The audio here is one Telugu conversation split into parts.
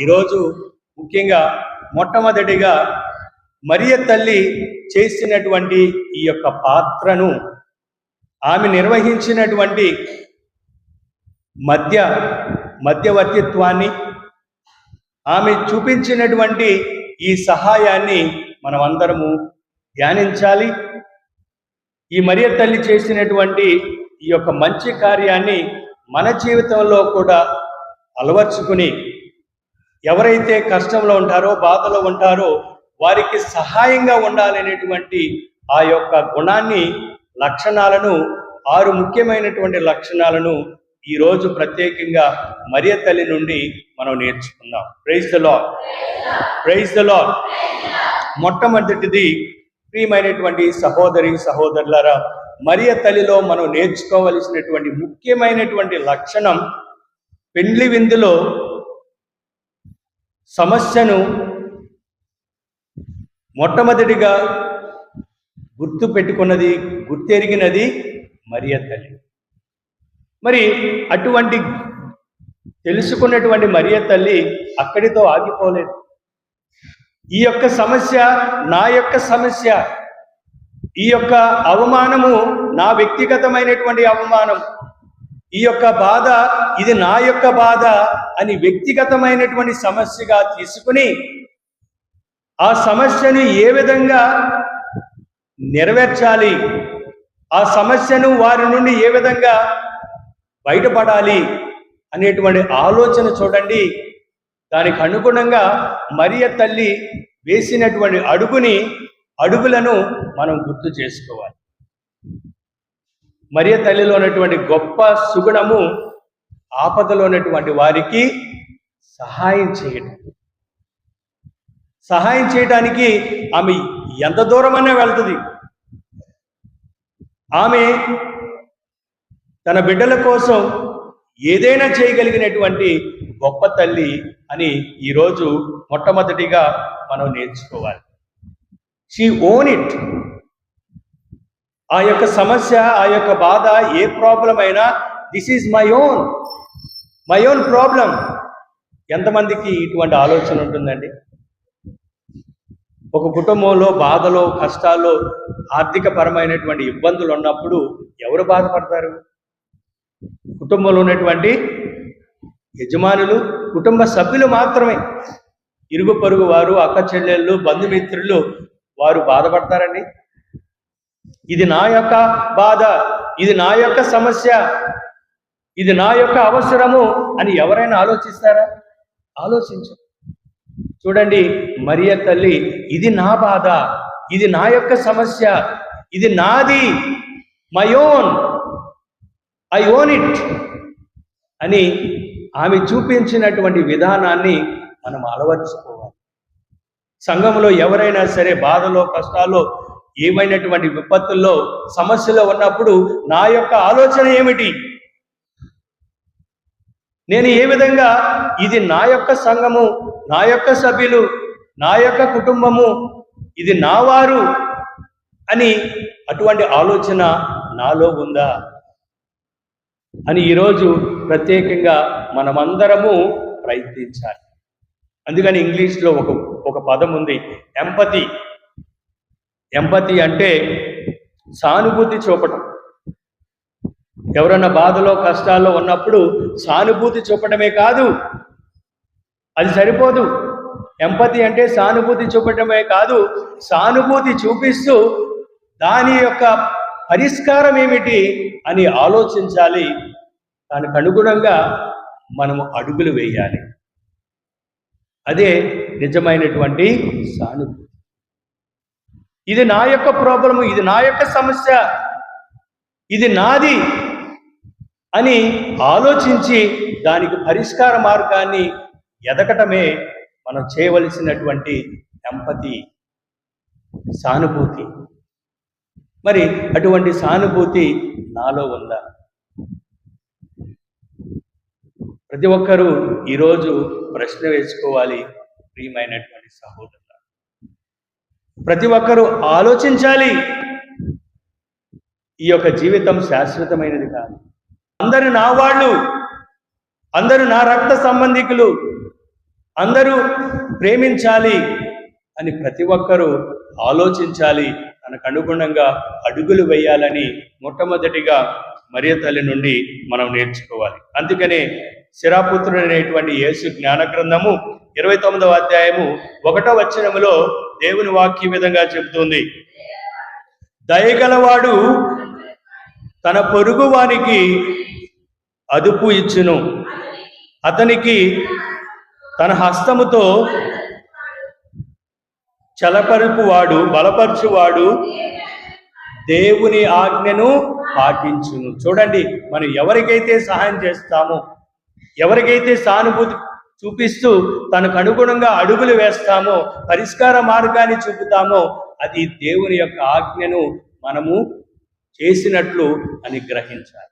ఈరోజు ముఖ్యంగా మొట్టమొదటిగా మరియ తల్లి చేసినటువంటి ఈ యొక్క పాత్రను ఆమె నిర్వహించినటువంటి మధ్య మధ్యవర్తిత్వాన్ని ఆమె చూపించినటువంటి ఈ సహాయాన్ని మనం అందరము ధ్యానించాలి. ఈ మరియ తల్లి చేసినటువంటి ఈ యొక్క మంచి కార్యాన్ని మన జీవితంలో కూడా అలవర్చుకుని ఎవరైతే కష్టంలో ఉంటారో బాధలో ఉంటారో వారికి సహాయంగా ఉండాలనేటువంటి ఆ యొక్క గుణాన్ని లక్షణాలను ఆరు ముఖ్యమైనటువంటి లక్షణాలను ఈ రోజు ప్రత్యేకంగా మరియ తల్లి నుండి మనం నేర్చుకుందాం. Praise the Lord praise the Lord మొట్టమొదటిది ప్రియమైనటువంటి సహోదరి సహోదరులరా మరియ తల్లిలో మనం నేర్చుకోవలసినటువంటి ముఖ్యమైనటువంటి లక్షణం పెండ్లి విందులో సమస్యను మొట్టమొదటిగా గుర్తు పెట్టుకున్నది గుర్తెరిగినది మరియ తల్లి మరి అటువంటి తెలుసుకున్నటువంటి మరియ తల్లి అక్కడితో ఆగిపోలేదు. ఈ యొక్క సమస్య నా యొక్క సమస్య. ఈ యొక్క అవమానము నా వ్యక్తిగతమైనటువంటి అవమానం. ఈ యొక్క బాధ ఇది నా యొక్క బాధ అని వ్యక్తిగతమైనటువంటి సమస్యగా తీసుకుని ఆ సమస్యను ఏ విధంగా నెరవేర్చాలి? ఆ సమస్యను వారి నుండి ఏ విధంగా బయటపడాలి? అనేటువంటి ఆలోచన చూడండి. దానికి అనుగుణంగా మరియ తల్లి వేసినటువంటి అడుగుని అడుగులను మనం గుర్తు చేసుకోవాలి. మరియ తల్లిలో ఉన్నటువంటి గొప్ప సుగుణము ఆపదలో ఉన్నటువంటి వారికి సహాయం చేయడం సహాయం చేయడానికి ఆమె ఎంత దూరమైనా వెళ్తుంది. ఆమె తన బిడ్డల కోసం ఏదైనా చేయగలిగినటువంటి గొప్ప తల్లి అని ఈరోజు మొట్టమొదటిగా మనం నేర్చుకోవాలి. షీ ఓన్ ఇట్ ఆ యొక్క సమస్య ఆ యొక్క బాధ ఏ ప్రాబ్లం అయినా this is my own my own problem ఎంతమందికి ఇటువంటి ఆలోచన ఉంటుందండి? ఒక కుటుంబంలో బాధలో కష్టాల్లో ఆర్థిక పరమైనటువంటి ఇబ్బందులు ఉన్నప్పుడు ఎవరు బాధపడతారు? కుటుంబంలో ఉన్నటువంటి యజమానులు కుటుంబ సభ్యులు మాత్రమే. ఇరుగు పొరుగు వారు అక్క చెల్లెళ్ళు బంధుమిత్రులు వారు బాధపడతారండి? ఇది నా యొక్క బాధ ఇది నా యొక్క సమస్య ఇది నా యొక్క అవసరము అని ఎవరైనా ఆలోచిస్తారా? ఆలోచించు. చూడండి మరియ తల్లి ఇది నా బాధ ఇది నా యొక్క సమస్య ఇది నాది my own I own it అని ఆమె చూపించినటువంటి విధానాన్ని మనం అలవర్చుకోవాలి. సంఘంలో ఎవరైనా సరే బాధలో కష్టాల్లో ఏమైనటువంటి విపత్తుల్లో సమస్యలో ఉన్నప్పుడు నా యొక్క ఆలోచన ఏమిటి? నేను ఏ విధంగా ఇది నా యొక్క సంఘము నా యొక్క సభ్యులు నా యొక్క కుటుంబము ఇది నా వారు అని అటువంటి ఆలోచన నాలో ఉందా? అని ఈరోజు ప్రత్యేకంగా మనమందరము ప్రయత్నించాలి. అందుకని ఇంగ్లీష్లో ఒక ఒక పదం ఉంది ఎంపతి ఎంపతి అంటే సానుభూతి చూపటం. ఎవరన్నా బాధలో కష్టాల్లో ఉన్నప్పుడు సానుభూతి చూపటమే కాదు అది సరిపోదు. ఎంపతి అంటే సానుభూతి చూపటమే కాదు సానుభూతి చూపిస్తూ దాని యొక్క పరిష్కారం ఏమిటి అని ఆలోచించాలి. దానికి అనుగుణంగా మనము అడుగులు వేయాలి. అదే నిజమైనటువంటి సానుభూతి. ఇది నా యొక్క ప్రాబ్లము ఇది నా యొక్క సమస్య ఇది నాది అని ఆలోచించి దానికి పరిష్కార మార్గాన్ని ఎదగటమే మనం చేయవలసినటువంటి ఎంపతి సానుభూతి. మరి అటువంటి సానుభూతి నాలో ఉందా? ప్రతి ఒక్కరూ ఈరోజు ప్రశ్న వేసుకోవాలి ప్రియమైనటువంటి సహోదరు ప్రతి ఒక్కరూ ఆలోచించాలి. ఈ యొక్క జీవితం శాశ్వతమైనది కాదు. అందరు నా వాళ్ళు అందరూ నా రక్త సంబంధికులు అందరూ ప్రేమించాలి అని ప్రతి ఒక్కరూ ఆలోచించాలి. తనకు అనుగుణంగా అడుగులు వేయాలని మొట్టమొదటిగా మరియ తల్లి నుండి మనం నేర్చుకోవాలి. అందుకనే శిరాపుత్రుడు అనేటువంటి యేసు జ్ఞాన గ్రంథము ఇరవై తొమ్మిదవ అధ్యాయము ఒకటో వచనములో దేవుని వాక్య విధంగా చెబుతుంది. దయగలవాడు తన పొరుగు వానికి అదుపు ఇచ్చును. అతనికి తన హస్తముతో చలపరుపువాడు బలపరచువాడు దేవుని ఆజ్ఞను పాటించును. చూడండి మనం ఎవరికైతే సహాయం చేస్తామో ఎవరికైతే సానుభూతి చూపిస్తూ తనకు అనుగుణంగా అడుగులు వేస్తామో పరిష్కార మార్గాన్ని చూపుతామో అది దేవుని యొక్క ఆజ్ఞను మనము చేసినట్లు అని గ్రహించాలి.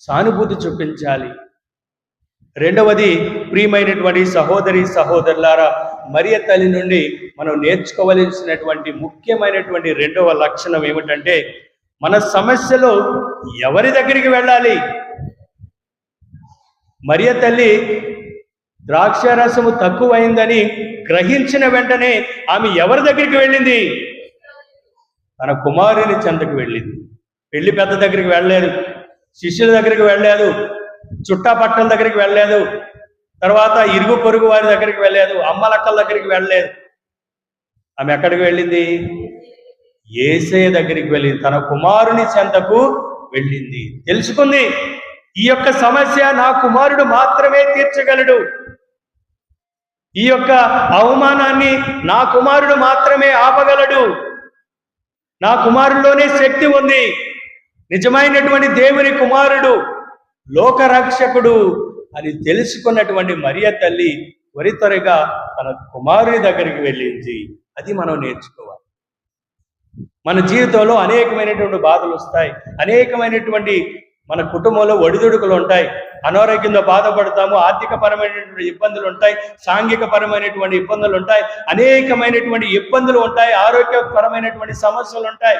సానుభూతి చూపించాలి. రెండవది ప్రియమైనటువంటి సహోదరి సహోదరులారా మరియ తల్లి నుండి మనం నేర్చుకోవలసినటువంటి ముఖ్యమైనటువంటి రెండవ లక్షణం ఏమిటంటే మన సమస్యలో ఎవరి దగ్గరికి వెళ్ళాలి? మరియ తల్లి ద్రాక్షారసము తక్కువైందని గ్రహించిన వెంటనే ఆమె ఎవరి దగ్గరికి వెళ్ళింది? తన కుమారుని చెంతకు వెళ్ళింది. పెళ్ళి పెద్ద దగ్గరికి వెళ్ళలేదు. శిష్యుల దగ్గరికి వెళ్ళలేదు. చుట్టాపట్టల దగ్గరికి వెళ్ళలేదు. తర్వాత ఇరుగు పొరుగు వారి దగ్గరికి వెళ్ళలేదు. అమ్మలక్కల దగ్గరికి వెళ్ళలేదు. ఆమె ఎక్కడికి వెళ్ళింది? ఏసే దగ్గరికి వెళ్ళింది. తన కుమారుని చెంతకు వెళ్ళింది. తెలుసుకుంది. ఈ యొక్క సమస్య నా కుమారుడు మాత్రమే తీర్చగలడు. ఈ యొక్క అవమానాన్ని నా కుమారుడు మాత్రమే ఆపగలడు. నా కుమారుడిలోనే శక్తి ఉంది. నిజమైనటువంటి దేవుని కుమారుడు లోకరక్షకుడు అని తెలుసుకున్నటువంటి మరియ తల్లి త్వరితరగా తన కుమారుని దగ్గరికి వెళ్ళింది. అది మనం నేర్చుకోవాలి. మన జీవితంలో అనేకమైనటువంటి బాధలు వస్తాయి. అనేకమైనటువంటి మన కుటుంబంలో ఒడిదుడుకులు ఉంటాయి. అనారోగ్యంతో బాధపడతాము ఆర్థిక పరమైనటువంటి ఇబ్బందులు ఉంటాయి సాంఘిక పరమైనటువంటి ఇబ్బందులు ఉంటాయి అనేకమైనటువంటి ఇబ్బందులు ఉంటాయి ఆరోగ్యపరమైనటువంటి సమస్యలు ఉంటాయి.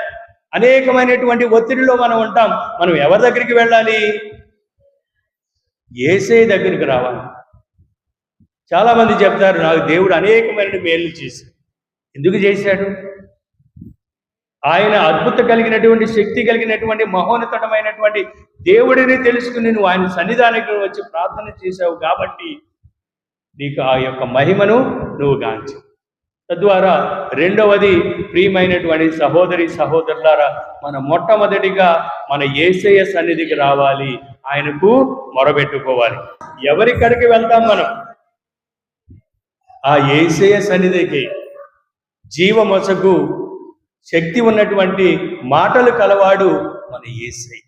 అనేకమైనటువంటి ఒత్తిడిలో మనం ఉంటాం. మనం ఎవరి దగ్గరికి వెళ్ళాలి? ఏసే దగ్గరికి రావాలి. చాలా మంది చెప్తారు నాకు దేవుడు అనేకమైన మేలు చేశాడు. ఎందుకు చేశాడు? ఆయన అద్భుత కలిగినటువంటి శక్తి కలిగినటువంటి మహోన్నతమైనటువంటి దేవుడిని తెలుసుకుని నువ్వు ఆయన సన్నిధానికి వచ్చి ప్రార్థన చేశావు కాబట్టి నీకు ఆ యొక్క మహిమను నువ్వు గాంచి. తద్వారా రెండవది ప్రియమైనటువంటి సహోదరి సహోదరులారా మన మొట్టమొదటిగా మన ఏసయ సన్నిధికి రావాలి ఆయనకు మొరబెట్టుకోవాలి. ఎవరిక్కడికి వెళ్తాం మనం? ఆ ఏసయ సన్నిధికి. జీవమసకు శక్తి ఉన్నటువంటి మాటలు కలవాడు మన ఏసై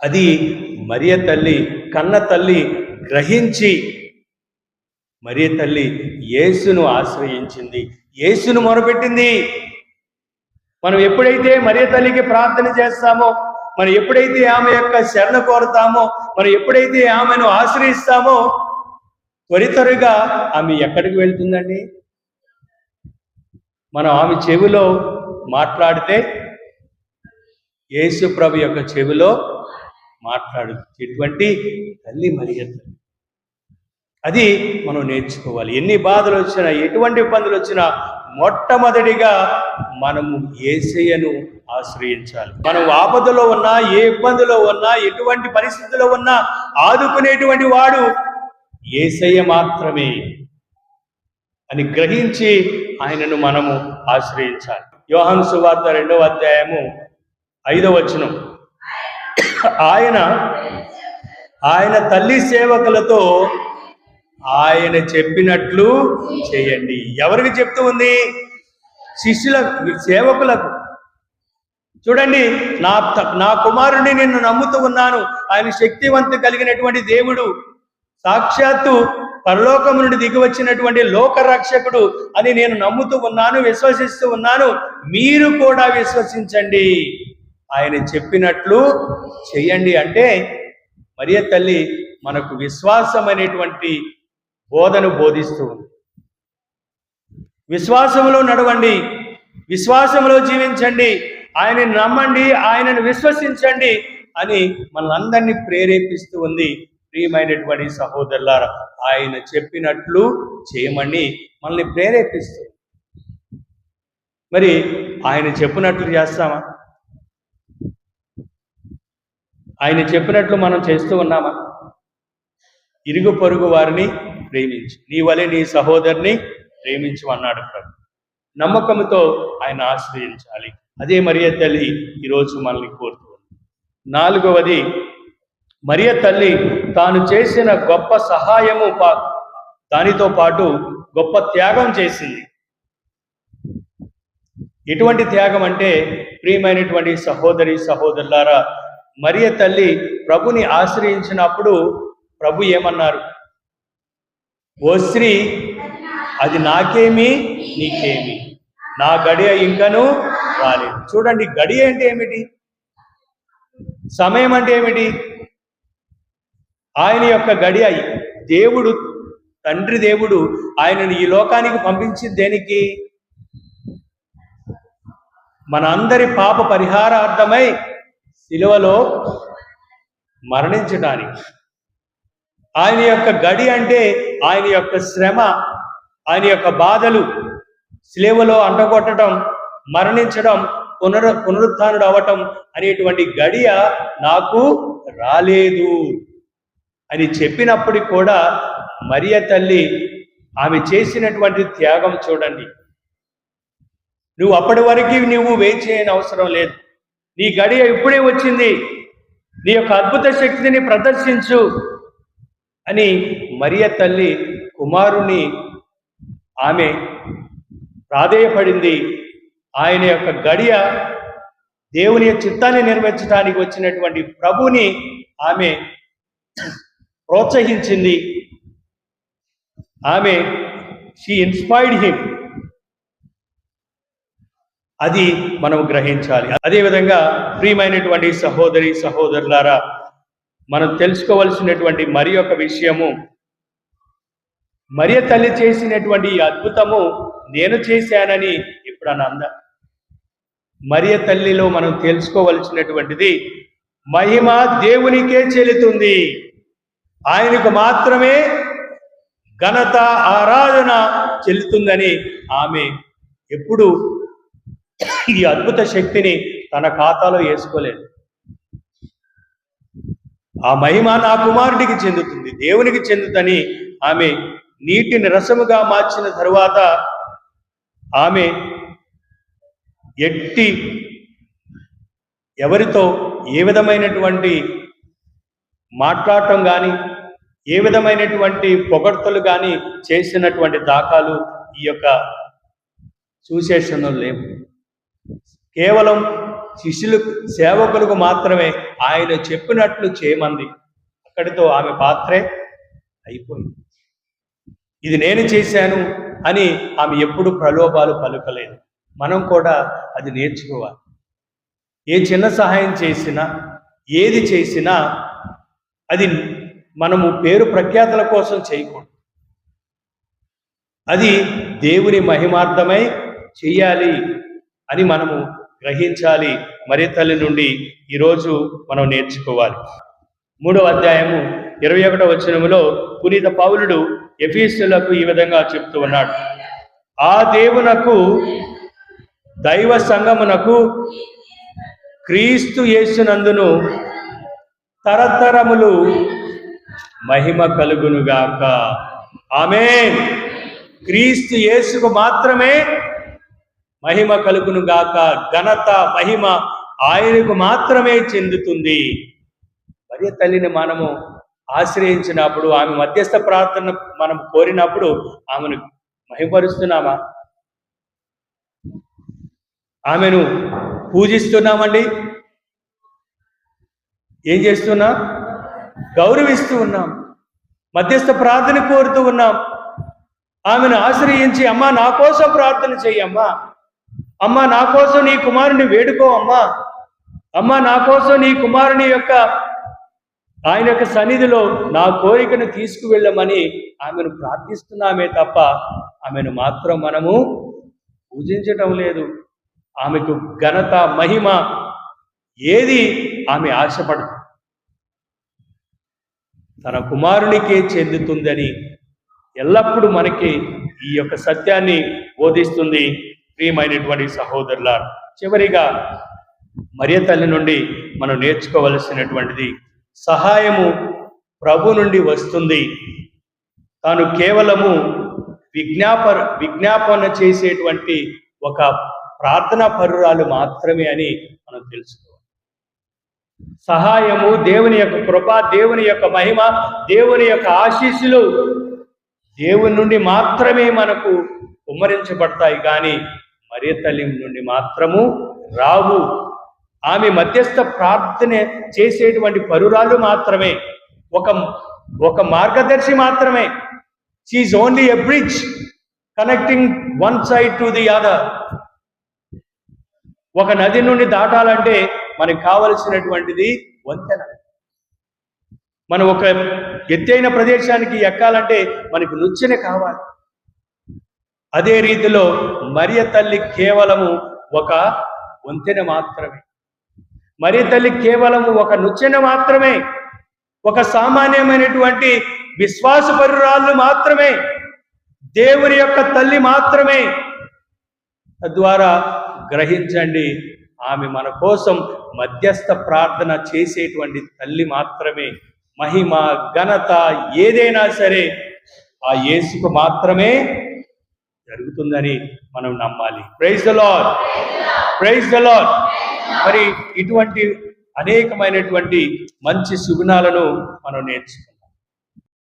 అది మరియ తల్లి కన్న తల్లి గ్రహించి మరియ తల్లి యేసును ఆశ్రయించింది. యేసును మొరపెట్టింది. మనం ఎప్పుడైతే మరియ తల్లికి ప్రార్థన చేస్తామో మనం ఎప్పుడైతే ఆమె యొక్క శరణ కోరుతామో మనం ఎప్పుడైతే ఆమెను ఆశ్రయిస్తామో త్వరితరుగా ఆమె ఎక్కడికి వెళ్తుందండి? మనం ఆమె చెవిలో మాట్లాడితే యేసు ప్రభు యొక్క చెవిలో మాట్లాడు ఎటువంటి తల్లి మరియ తల్లి అది మనం నేర్చుకోవాలి. ఎన్ని బాధలు వచ్చినా ఎటువంటి ఇబ్బందులు వచ్చినా మొట్టమొదటిగా మనము ఏసయ్యను ఆశ్రయించాలి. మనం ఆపదలో ఉన్నా ఏ ఇబ్బందిలో ఉన్నా ఎటువంటి పరిస్థితిలో ఉన్నా ఆదుకునేటువంటి వాడు ఏసయ్య మాత్రమే అని గ్రహించి ఆయనను మనము ఆశ్రయించాలి. యోహన్ సువార్త రెండవ అధ్యాయము ఐదవ వచనం. ఆయన ఆయన తల్లి సేవకులతో ఆయన చెప్పినట్లు చేయండి. ఎవరికి చెప్తూ ఉంది? శిష్యుల సేవకులకు. చూడండి నా నా కుమారుడిని నిన్ను నమ్ముతూ ఉన్నాను. ఆయన శక్తివంత కలిగినటువంటి దేవుడు. సాక్షాత్తు పరలోకము నుండి దిగివచ్చినటువంటి లోకరక్షకుడు లోక రక్షకుడు అని నేను నమ్ముతూ ఉన్నాను విశ్వసిస్తూ ఉన్నాను. మీరు కూడా విశ్వసించండి. ఆయన చెప్పినట్లు చెయ్యండి అంటే మరియ తల్లి మనకు విశ్వాసం అనేటువంటి బోధను బోధిస్తూ ఉంది. విశ్వాసంలో నడవండి విశ్వాసంలో జీవించండి ఆయనని నమ్మండి ఆయనను విశ్వసించండి అని మనందరినీ ప్రేరేపిస్తూ ఉంది. ప్రియమైనటువంటి సహోదరులారా ఆయన చెప్పినట్లు చేయమని మనల్ని ప్రేరేపిస్తుంది. మరి ఆయన చెప్పినట్లు చేస్తామా? ఆయన చెప్పినట్లు మనం చేస్తూ ఉన్నామా? ఇరుగు పొరుగు వారిని ప్రేమించు. నీ వలె నీ సహోదరిని ప్రేమించమన్నాడు ప్రభు. నమ్మకంతో ఆయన ఆశ్రయించాలి. అదే మరియ తల్లి ఈరోజు మనల్ని కోరుతూ ఉంది. నాలుగవది మరియ తల్లి తాను చేసిన గొప్ప సహాయము పా దానితో పాటు గొప్ప త్యాగం చేసింది. ఎటువంటి త్యాగం అంటే ప్రియమైనటువంటి సహోదరి సహోదరులారా మరియ తల్లి ప్రభుని ఆశ్రయించినప్పుడు ప్రభు ఏమన్నారు? ఓ స్త్రీ అది నాకేమి నీకేమి. నా గడియ ఇంకను రాలేదు. చూడండి గడియ అంటే ఏమిటి? సమయం అంటే ఏమిటి? ఆయన యొక్క గడియ దేవుడు తండ్రి దేవుడు ఆయనను ఈ లోకానికి పంపించింది దేనికి? మన అందరి పాప పరిహారార్థమై శిలువలో మరణించడానికి ఆయన యొక్క గడి అంటే ఆయన యొక్క శ్రమ ఆయన యొక్క బాధలు శిలువలో అంటగొట్టడం మరణించడం పునరు పునరుత్డు అవటం అనేటువంటి గడియ నాకు రాలేదు. అని చెప్పినప్పటికి కూడా మరియ తల్లి ఆమె చేసినటువంటి త్యాగం చూడండి. నువ్వు అప్పటి వరకు నువ్వు వెయిట్ చేయని అవసరం లేదు. నీ గడియ ఇప్పుడే వచ్చింది. నీ యొక్క అద్భుత శక్తిని ప్రదర్శించు అని మరియ తల్లి కుమారుని ఆమె ప్రాధేయపడింది. ఆయన యొక్క గడియ దేవుని చిత్తాన్ని నెరవేర్చడానికి వచ్చినటువంటి ప్రభుని ఆమె ప్రోత్సహించింది. ఆమె షీ ఇన్స్పైర్డ్ హిమ్ అది మనం గ్రహించాలి. అదేవిధంగా ప్రియమైనటువంటి సహోదరి సహోదరులారా మనం తెలుసుకోవలసినటువంటి మరి ఒక విషయము. మరియ తల్లి చేసినటువంటి ఈ అద్భుతము నేను చేశానని ఇప్పుడు అని అంద? మరియ తల్లిలో మనం తెలుసుకోవలసినటువంటిది మహిమ దేవునికే చెల్లుతుంది. ఆయనకు మాత్రమే ఘనత ఆరాధన చెల్లుతుందని ఆమె ఎప్పుడు ఈ అద్భుత శక్తిని తన ఖాతాలో వేసుకోలేదు. ఆ మహిమ నా కుమారుడికి చెందుతుంది దేవునికి చెందుతని ఆమె నీటిని రసముగా మార్చిన తరువాత ఆమె ఎట్టి ఎవరితో ఏ విధమైనటువంటి మాట్లాడటం కానీ ఏ విధమైనటువంటి పొగడ్తలు కానీ చేసినటువంటి దాఖలు ఈ యొక్క సుశేషణలు లేవు. కేవలం శిష్యులు సేవకులకు మాత్రమే ఆయన చెప్పినట్లు చేయమంది. అక్కడితో ఆమె పాత్రే అయిపోయింది. ఇది నేను చేశాను అని ఆమె ఎప్పుడు ప్రలోభాలు పలుకలేదు. మనం కూడా అది నేర్చుకోవాలి. ఏ చిన్న సహాయం చేసినా ఏది చేసినా అది మనము పేరు ప్రఖ్యాతల కోసం చేయకూడదు. అది దేవుని మహిమార్థమై చెయ్యాలి అని మనము గ్రహించాలి. మరి తల్లి నుండి ఈరోజు మనం నేర్చుకోవాలి. మూడవ అధ్యాయము ఇరవై ఒకటో వచనములో పునీత పౌలుడు ఎఫీసులకు ఈ విధంగా చెప్తూ ఉన్నాడు. ఆ దేవునకు దైవ సంగమునకు క్రీస్తు యేసునందును తరతరములు మహిమ కలుగునుగాక. ఆమె క్రీస్తు యేసుకు మాత్రమే మహిమ కలుగును గాక ఘనత మహిమ ఆయనకు మాత్రమే చెందుతుంది. మరి తల్లిని మనము ఆశ్రయించినప్పుడు ఆమె మధ్యస్థ ప్రార్థన మనం కోరినప్పుడు ఆమెను మహిమపరుస్తున్నామా? ఆమెను పూజిస్తున్నామండి? ఏం చేస్తున్నా? గౌరవిస్తూ ఉన్నాం. మధ్యస్థ ప్రార్థన కోరుతూ ఉన్నాం. ఆమెను ఆశ్రయించి అమ్మా నా కోసం ప్రార్థన చెయ్యమ్మా అమ్మా నా కోసం నీ కుమారుని వేడుకో అమ్మా. అమ్మా నా కోసం నీ కుమారుని యొక్క ఆయన యొక్క సన్నిధిలో నా కోరికను తీసుకువెళ్ళమని ఆమెను ప్రార్థిస్తున్నామే తప్ప ఆమెను మాత్రం మనము పూజించటం లేదు. ఆమెకు ఘనత మహిమ ఏది ఆమె ఆశపడదు. తన కుమారునికే చెందుతుందని ఎల్లప్పుడూ మనకి ఈ యొక్క సత్యాన్ని బోధిస్తుంది ప్రియమైనటువంటి సహోదరుల చివరిగా మరియ తల్లి నుండి మనం నేర్చుకోవలసినటువంటిది సహాయము ప్రభు నుండి వస్తుంది. తాను కేవలము విజ్ఞాప విజ్ఞాపన చేసేటువంటి ఒక ప్రార్థనా పరురాలు మాత్రమే అని మనం తెలుసుకోవాలి. సహాయము దేవుని యొక్క కృప దేవుని యొక్క మహిమ దేవుని యొక్క ఆశీస్సులు దేవుని నుండి మాత్రమే మనకు కుమ్మరించబడతాయి. కానీ మరియ తల్లి నుండి మాత్రము రావు. ఆమె మధ్యస్థ ప్రార్థన చేసేటువంటి పరురాలు మాత్రమే. ఒక ఒక మార్గదర్శి మాత్రమే. She's only a bridge connecting one side to the other ఒక నది నుండి దాటాలంటే మనకు కావలసినటువంటిది వంతెన. మనం ఒక ఎత్తైన ప్రదేశానికి ఎక్కాలంటే మనకు నుచ్చెన కావాలి. అదే రీతిలో మరియ తల్లి కేవలము ఒక వంతెన మాత్రమే. మరియ తల్లి కేవలము ఒక నుచ్చెన మాత్రమే. ఒక సామాన్యమైనటువంటి విశ్వాస పరురాళ్ళు మాత్రమే. దేవుని యొక్క తల్లి మాత్రమే. తద్వారా గ్రహించండి ఆమె మన కోసం మధ్యస్థ ప్రార్థన చేసేటువంటి తల్లి మాత్రమే. మహిమ ఘనత ఏదైనా సరే ఆ యేసుకు మాత్రమే జరుగుతుందని మనం నమ్మాలి. Praise the Lord praise the Lord మరి ఇటువంటి అనేకమైనటువంటి మంచి సుగుణాలను మనం నేర్చుకోవాలి